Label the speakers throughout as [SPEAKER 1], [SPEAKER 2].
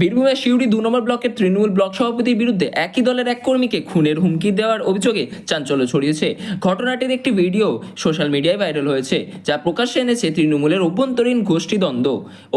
[SPEAKER 1] বীরভূমের শিউড়ি দু নম্বর ব্লকের তৃণমূল ব্লক সভাপতির বিরুদ্ধে একই দলের এক কর্মীকে খুনের হুমকি দেওয়ার অভিযোগে চাঞ্চল্য ছড়িয়েছে। ঘটনাটির একটি ভিডিও সোশ্যাল মিডিয়ায় ভাইরাল হয়েছে, যা প্রকাশ্যে এনেছে তৃণমূলের অভ্যন্তরীণ গোষ্ঠীদ্বন্দ্ব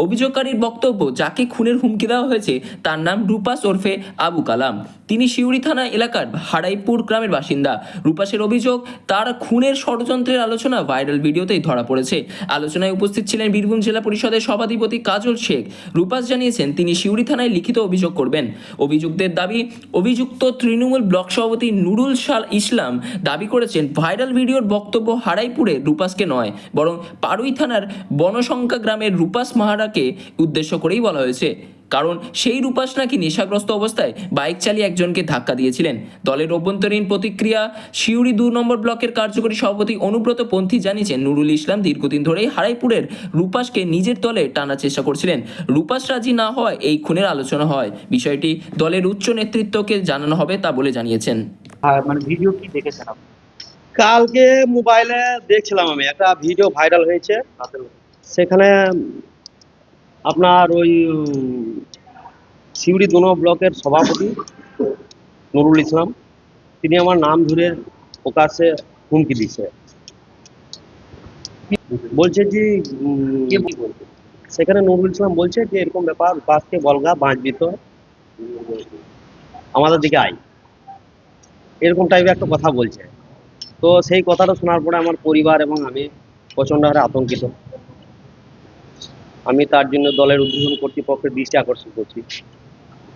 [SPEAKER 1] অভিযোগকারীর বক্তব্য, যাকে খুনের হুমকি দেওয়া হয়েছে, তার নাম রূপাস ওরফে আবু কালাম। তিনি শিউড়ি থানা এলাকার হারাইপুর গ্রামের বাসিন্দা। রূপাসের অভিযোগ, তার খুনের ষড়যন্ত্রের আলোচনা ভাইরাল ভিডিওতেই ধরা পড়েছে। আলোচনায় উপস্থিত ছিলেন বীরভূম জেলা পরিষদের সভাধিপতি কাজল শেখ। রূপাস জানিয়েছেন, তিনি শিউড়ি থানায় লিখিত অভিযোগ করবেন। অভিযুক্তের দাবি, অভিযুক্ত তৃণমূল ব্লক সভাপতি নুরুল শাল ইসলাম দাবি করেছেন, ভাইরাল ভিডিওর বক্তব্য হারাইপুরে রূপাসকে নয়, বরং পাড়ুই থানার বনশঙ্কা গ্রামের রূপাস মাহারাকে উদ্দেশ্য করেই বলা হয়েছে। কারণ সেই রূপাস নাকি নেশাগ্রস্ত অবস্থায় বাইক চালিয়ে একজনকে ধাক্কা দিয়েছিলেন। দলের অভ্যন্তরীণ প্রতিক্রিয়া শিউড়ি দু নম্বর ব্লকের কার্যকরী সভাপতি অনুব্রত পন্থী জানিয়েছেন নুরুল ইসলাম দীর্ঘদিন ধরেই হারাইপুরের রূপাসকে নিজের দলে টানার চেষ্টা করছিলেন। রূপাস রাজি না হওয়ায় এই খুনের আলোচনা হয়। বিষয়টি দলের উচ্চ নেতৃত্বকে জানানো হবে তা বলে জানিয়েছেন।
[SPEAKER 2] মানে ভিডিও কি দেখেছেন আপনি?
[SPEAKER 3] কালকে মোবাইলে দেখছিলাম আমি। একটা ভিডিও ভাইরাল হয়েছে। সেখানে আপনার ওই সিউড়ি দোনো ব্লকের সভাপতি নুরুল ইসলাম তিনি আমার নাম ধরে প্রকাশ্যে হুমকি দিচ্ছে বলছে যে সেখানে নুরুল ইসলাম বলছে যে এরকম ব্যাপার বাসকে বলগা বাঁচবি তো আমাদের দিকে আয়। এরকম টাইপের একটা কথা বলছে। তো সেই কথাটা শোনার পরে আমার পরিবার এবং আমি প্রচণ্ড হারে আতঙ্কিত। আমি তার জন্য দলের উদ্বোধন কর্তৃপক্ষের দৃষ্টি আকর্ষণ করছি।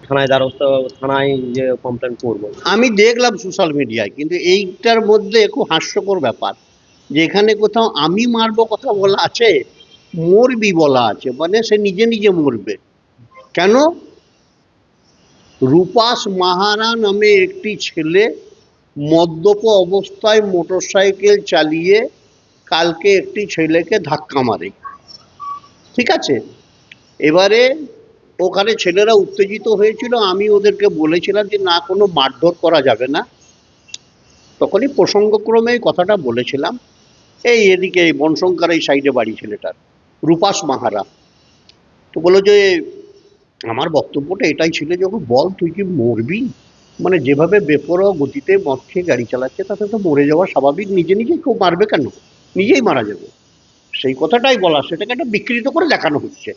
[SPEAKER 3] থানায় দ্বারস্থ, থানায় যে কমপ্লেন করব।
[SPEAKER 4] আমি দেখলাম সোশ্যাল মিডিয়ায় কিন্তু এইটার মধ্যে খুব হাস্যকর ব্যাপার যেখানে কোথাও আমি মারবো কথা বলা আছে, মরবি বলা আছে মানে সে নিজে নিজে মরবে। কেন? রূপাস মাহারা নামে একটি ছেলে মদ্যপ অবস্থায় মোটরসাইকেল চালিয়ে কালকে একটি ছেলেকে ধাক্কা মারে। ঠিক আছে? এবারে ওখানে ছেলেরা উত্তেজিত হয়েছিল, আমি ওদেরকে বলেছিলাম যে, না, কোনো মারধর করা যাবে না। তখনই প্রসঙ্গক্রমে কথাটা বলেছিলাম, এই এদিকে বনশঙ্কর এই সাইডে বাড়ি ছেলেটার, রূপাস মাহারা। তো বলল যে, আমার বক্তব্যটা এটাই ছিল যখন বল, তুই কি মরবি? মানে যেভাবে বেপরোয়া গতিতে মদ খেয়ে গাড়ি চালাচ্ছে, তাতে তো মরে যাওয়া স্বাভাবিক। নিজে নিজেই কেউ মারবে কেন? নিজেই মারা যাবে। সেই কথাটাই বলা সেটাকে একটা বিকৃত করে দেখানো হচ্ছে।